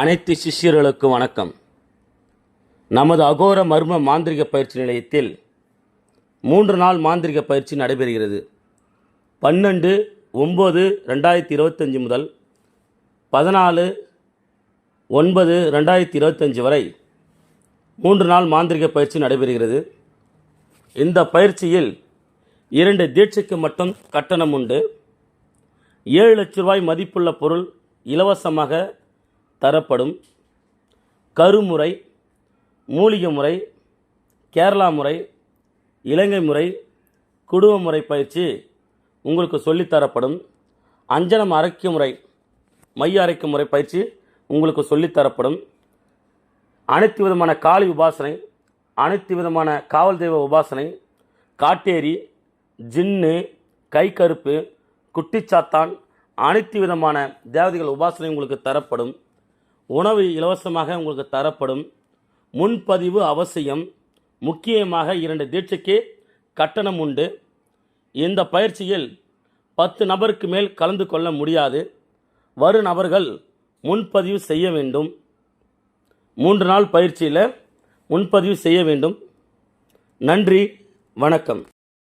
அனைத்து சிஷ்யர்களுக்கும் வணக்கம். நமது அகோர மர்ம மாந்திரிக பயிற்சி நிலையத்தில் மூன்று நாள் மாந்திரிக பயிற்சி நடைபெறுகிறது. பன்னெண்டு ஒம்பது ரெண்டாயிரத்தி இருபத்தஞ்சி முதல் பதினாலு ஒன்பது ரெண்டாயிரத்தி இருபத்தஞ்சி வரை மூன்று நாள் மாந்திரிக பயிற்சி நடைபெறுகிறது. இந்த பயிற்சியில் இரண்டு தீட்சைக்கு மட்டும் கட்டணம் உண்டு. ஏழு லட்ச ரூபாய் மதிப்புள்ள பொருள் இலவசமாக தரப்படும் கருமுறை மூலிகை முறை கேரளா முறை இலங்கை முறை குடும்ப முறை பயிற்சி உங்களுக்கு சொல்லித்தரப்படும். அஞ்சனம் அரைக்கும் முறை மைய அரைக்கும் முறை பயிற்சி உங்களுக்கு சொல்லித்தரப்படும். அனைத்து விதமான காளி உபாசனை அனைத்து விதமான காவல் தெய்வ உபாசனை காட்டேரி ஜின்னு கை கருப்பு குட்டிச்சாத்தான் அனைத்து விதமான தேவதைகள் உபாசனை உங்களுக்கு தரப்படும். உணவு இலவசமாக உங்களுக்கு தரப்படும் முன்பதிவு அவசியம். முக்கியமாக இரண்டு தீட்சைக்கு கட்டணம் உண்டு. இந்த பயிற்சியில் பத்து நபருக்கு மேல் கலந்து கொள்ள முடியாது. வரும் நபர்கள் முன்பதிவு செய்ய வேண்டும். மூன்று நாள் பயிற்சியில் முன்பதிவு செய்ய வேண்டும். நன்றி வணக்கம்.